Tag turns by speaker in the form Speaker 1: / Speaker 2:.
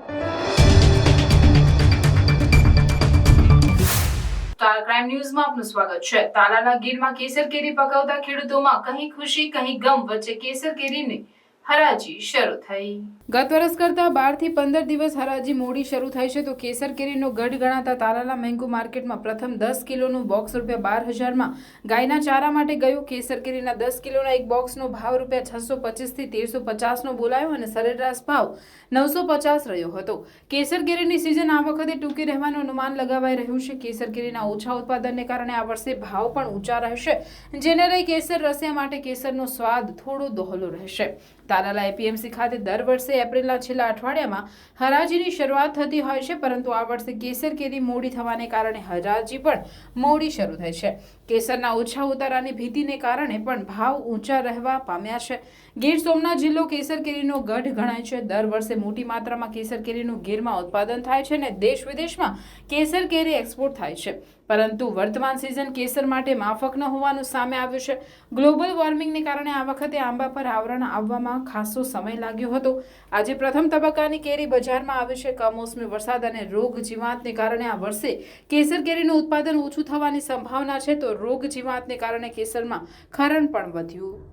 Speaker 1: star crime ન્યૂઝમાં આપનું સ્વાગત છે તાલાલા ગીરમાં કેસર કેરી પકવતા ખેડૂતોમાં કહી ખુશી કહી ગમ વચ્ચે કેસર કેરીને હરાજી શરૂ થઈ ગત વર્ષ કરતા બાર થી પંદર દિવસ હરાજી મોડી શરૂ થઈ છે તો કેસર કેરીનો ગઢ ગણાતા તારાલા મેંગુ માર્કેટમાં પ્રથમ દસ કિલોનું બોક્સ રૂપિયા બાર હજારમાં ગાયના ચારા માટે ગયું કેસર કેરીના દસ કિલોના એક બોક્સનો ભાવ રૂપિયા છસો પચીસથી તેરસો પચાસનો બોલાયો અને સરેરાશ ભાવ નવસો પચાસ રહ્યો હતો કેસર કેરીની સિઝન આ વખતે ટૂંકી રહેવાનું અનુમાન લગાવાઈ રહ્યું છે કેસર કેરીના ઓછા ઉત્પાદનને કારણે આ વર્ષે ભાવ પણ ઊંચા રહેશે જેને લઈ કેસર રસિયા માટે કેસરનો સ્વાદ થોડો દોહલો રહેશે તાલાલા એપીએમસી ખાતે દર વર્ષે એપ્રિલના છેલ્લા અઠવાડિયામાં હરાજીની શરૂઆત થતી હોય છે પરંતુ આ વર્ષે કેસર કેરી મોડી થવાને કારણે હરાજી પણ મોડી શરૂ થઈ છે કેસરના ઓછા ઉતારાની ભીતિને કારણે પણ ભાવ ઊંચા રહેવા પામ્યા છે ગીર સોમનાથ જિલ્લો કેસર કેરીનો ગઢ ગણાય છે દર વર્ષે મોટી માત્રામાં કેસર કેરીનું ગીરમાં ઉત્પાદન થાય છે અને દેશ વિદેશમાં કેસર કેરી એક્સપોર્ટ થાય છે પરંતુ વર્તમાન સિઝન કેસર માટે માફક ન હોવાનું સામે આવ્યું છે ગ્લોબલ વોર્મિંગને કારણે આ વખતે આંબા પર આવરણ આવવામાં ખાસો સમય લાગ્યો હતો આજે પ્રથમ તબક્કાની કેરી બજારમાં આવી છે કમોસમી વરસાદ અને રોગ જીવાતને કારણે આ વર્ષે કેસર કેરીનું ઉત્પાદન ઓછું થવાની સંભાવના છે તો રોગ જીવાતને કારણે કેસરમાં ખરણ પણ વધ્યું